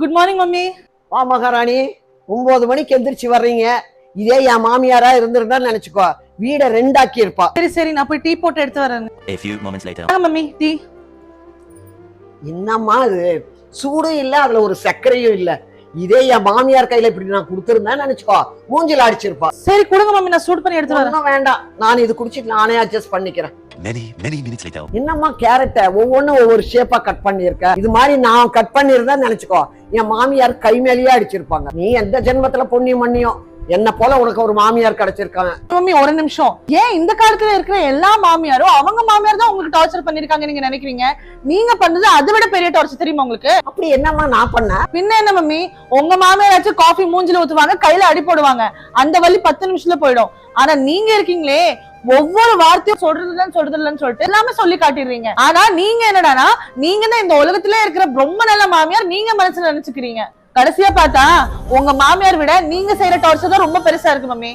Good morning mummy. வா மகாராணி. ஒன்பது மணிக்கு எந்திரிச்சு வர்றீங்க. இதே என் மாமியாரா இருந்திருந்தா நினைச்சுக்கோ. வீட ரெண்டாக்கி இருப்பா சரி சரி நான் போய் டீ போட்டு எடுத்து வரேன். A few moments later. ஆ மம்மி டீ. என்னம்மா இது சூடும் இல்ல அதுல ஒரு சர்க்கரையும் இல்ல. இதே என் மாமியார் கையில இப்படி நான் கொடுத்துருந்தேன் நினைச்சுக்கோ. மூஞ்சில அடிச்சிருப்பா. சரி கொடுங்க மம்மி நான் சூட் பண்ணி எடுத்து வேண்டாம். நான் இது குடிச்சிட்டு நானே அட்ஜஸ்ட் பண்ணிக்கிறேன். Many, many minutes later. என்னம்மா கேரட்டை ஒவ்வொன்றும் ஒவ்வொரு ஷேப்பா கட் பண்ணியிருக்க? இது மாதிரி நான் கட் பண்ணியிருந்தா நினைச்சுக்கோ. என் மாமியார் கை மேலேயே அடிச்சிருப்பாங்க. நீ எந்த ஜென்மத்துல பொண்ணியும் மண்ணியும் என்ன போல உனக்கு ஒரு மாமியார் கிடைச்சிருக்காங்க. மம்மி ஒரு நிமிஷம். ஏன் இந்த காலத்துல இருக்கிற எல்லா மாமியாரும் அவங்க மாமியார் தான் உங்களுக்கு டார்ச்சர் பண்ணிருக்காங்க நீங்க நினைக்கிறீங்க? நீங்க பண்ணது அதை விட பெரிய டார்ச்சர் தெரியுமா உங்களுக்கு? அப்படி என்னம்மா நான் பண்ணேன் பின்ன என்ன மம்மி உங்க மாமியாராச்சும் காஃபி மூஞ்சில ஊத்துவாங்க கையில அடி போடுவாங்க. அந்த வலி பத்து நிமிஷத்துல போயிடும். ஆனா நீங்க இருக்கீங்களே ஒவ்வொரு வார்த்தையும் சொல்றது இல்லைன்னு சொல்றது இல்லைன்னு சொல்லிட்டு எல்லாமே சொல்லி காட்டிடுறீங்க. ஆனா நீங்க என்னடானா நீங்க தான் இந்த உலகத்துல இருக்கிற ரொம்ப நல்ல மாமியார் நீங்க மனசுல நினைச்சுக்கிறீங்க. கடைசியா பார்த்தா உங்க மாமியார் விட நீங்க செய்யற டார்ச்சர் தான் ரொம்ப பெருசா இருக்கு மம்மி.